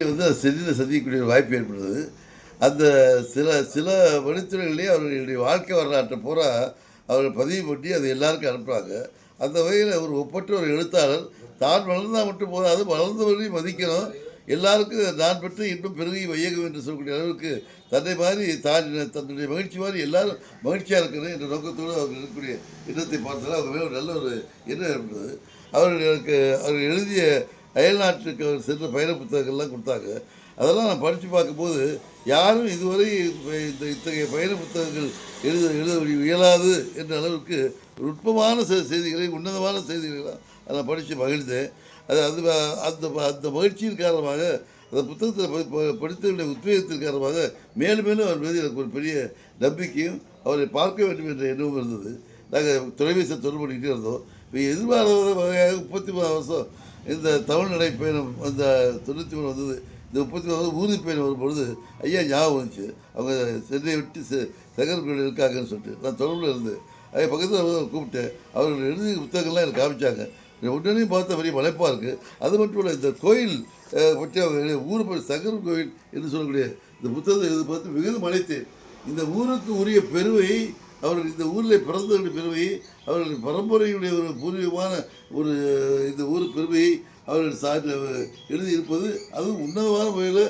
வந்து அது செல்லில் சந்திக்கக்கூடிய ஒரு வாய்ப்பு ஏற்படுது. அந்த சில சில மனிதர்களையும் அவர்களுடைய வாழ்க்கை வரலாற்றை பூரா அவர்கள் பதிவு பண்ணி அதை எல்லாருக்கும் அனுப்புகிறாங்க அந்த வகையில் ஒரு ஒப்பற்ற ஒரு எழுத்தாளர் தான் வளர்ந்தால் மட்டும் போதாது வளர்ந்தவர்களையும் மதிக்கணும். எல்லாருக்கும் நான் பெற்று இன்னும் பெருகி வையகம் என்று சொல்லக்கூடிய அளவுக்கு தன்னை மாதிரி தான் தன்னுடைய மகிழ்ச்சி மாதிரி எல்லாரும் மகிழ்ச்சியாக இருக்கணும் என்ற நோக்கத்தோடு அவர்கள் இருக்கக்கூடிய எண்ணத்தை பார்த்தாலும் அவங்க மேலே ஒரு நல்ல ஒரு எண்ணம் இருந்தது அவர்களுக்கு அவர்கள் எழுதிய அயல்நாட்டுக்கு அவர் சென்ற பயண புத்தகங்கள்லாம் கொடுத்தாங்க. அதெல்லாம் நான் படித்து பார்க்கும்போது யாரும் இதுவரை இந்த இத்தகைய பயண புத்தகங்கள் எழுத எழுத இயலாது என்ற அளவுக்கு நுட்பமான செ- செய்திகளை உன்னதமான செய்திகளை அதை படித்து மகிழ்ந்தேன். அது அது அந்த அந்த மகிழ்ச்சியின் காரணமாக அந்த புத்தகத்தில் படித்தவருடைய உத்வேகத்தின் காரணமாக மேலும் மேலும் அவர் மீது எனக்கு ஒரு பெரிய நம்பிக்கையும் அவரை பார்க்க வேண்டும் என்ற எண்ணமும் இருந்தது. நாங்கள் தொலைபேசி தொடர்பு பண்ணிக்கிட்டே இருந்தோம். இப்போ எதிர்பாராத வகையாக முப்பத்தி மூணு வருஷம் இந்த தமிழ் நடை பயணம் அந்த தொண்ணூற்றி மூணு வந்தது இந்த முப்பத்தி மூணு ஊர்தி பயணம் வரும்பொழுது ஐயா ஞாபகம் வந்துச்சு. அவங்க சென்னையை விட்டு செ செகர்கோயில் இருக்காங்கன்னு சொல்லிட்டு. நான் தொடர்பில் இருந்தேன் அதை பக்கத்தில் கூப்பிட்டேன். அவர்கள் எழுதிய புத்தகங்கள்லாம் எனக்கு காமிச்சாங்க. உடனே பார்த்த பெரிய மலைப்பாக இருக்குது அது மட்டும் இல்லை இந்த கோயில் பற்றி அவங்க ஊர் சகர் கோயில் என்று சொல்லக்கூடிய இந்த புத்தகத்தை இது பார்த்து மிகுந்த மலைத்தேன். இந்த ஊருக்கு உரிய பெருமை அவர்கள் இந்த ஊரில் பிறந்தவருடைய பெருமையை அவர்கள் பரம்பரையுடைய ஒரு பூர்வீகமான ஒரு இந்த ஊர் பெருமையை அவர்கள் சார்ந்த எழுதியிருப்பது அதுவும் உன்னதமான முறையில்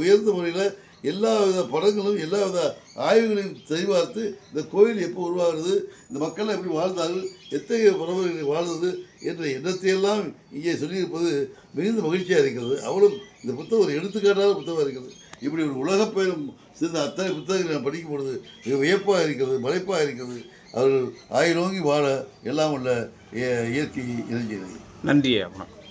உயர்ந்த முறையில் எல்லா வித படங்களும் எல்லா வித ஆய்வுகளையும் சரிபார்த்து இந்த கோயில் எப்போ உருவாகிறது இந்த மக்கள் எப்படி வாழ்ந்தார்கள் எத்தகைய பரம்பரைகளை வாழ்ந்தது என்ற எண்ணத்தையெல்லாம் இங்கே சொல்லியிருப்பது மிகுந்த மகிழ்ச்சியாக இருக்கிறது. அவளும் இந்த புத்தகம் ஒரு எடுத்துக்காட்டான புத்தகமாக இருக்கிறது. இப்படி ஒரு உலக பயணம் சேர்ந்த அத்தனை புத்தகங்கள் நான் படிக்கும் பொழுது மிக வியப்பாக இருக்கிறது மலைப்பாக இருக்கிறது. அவர்கள் ஆயிரோங்கி வாழ எல்லாம் உள்ள இயற்கை இளைஞர்கள் நன்றி வணக்கம்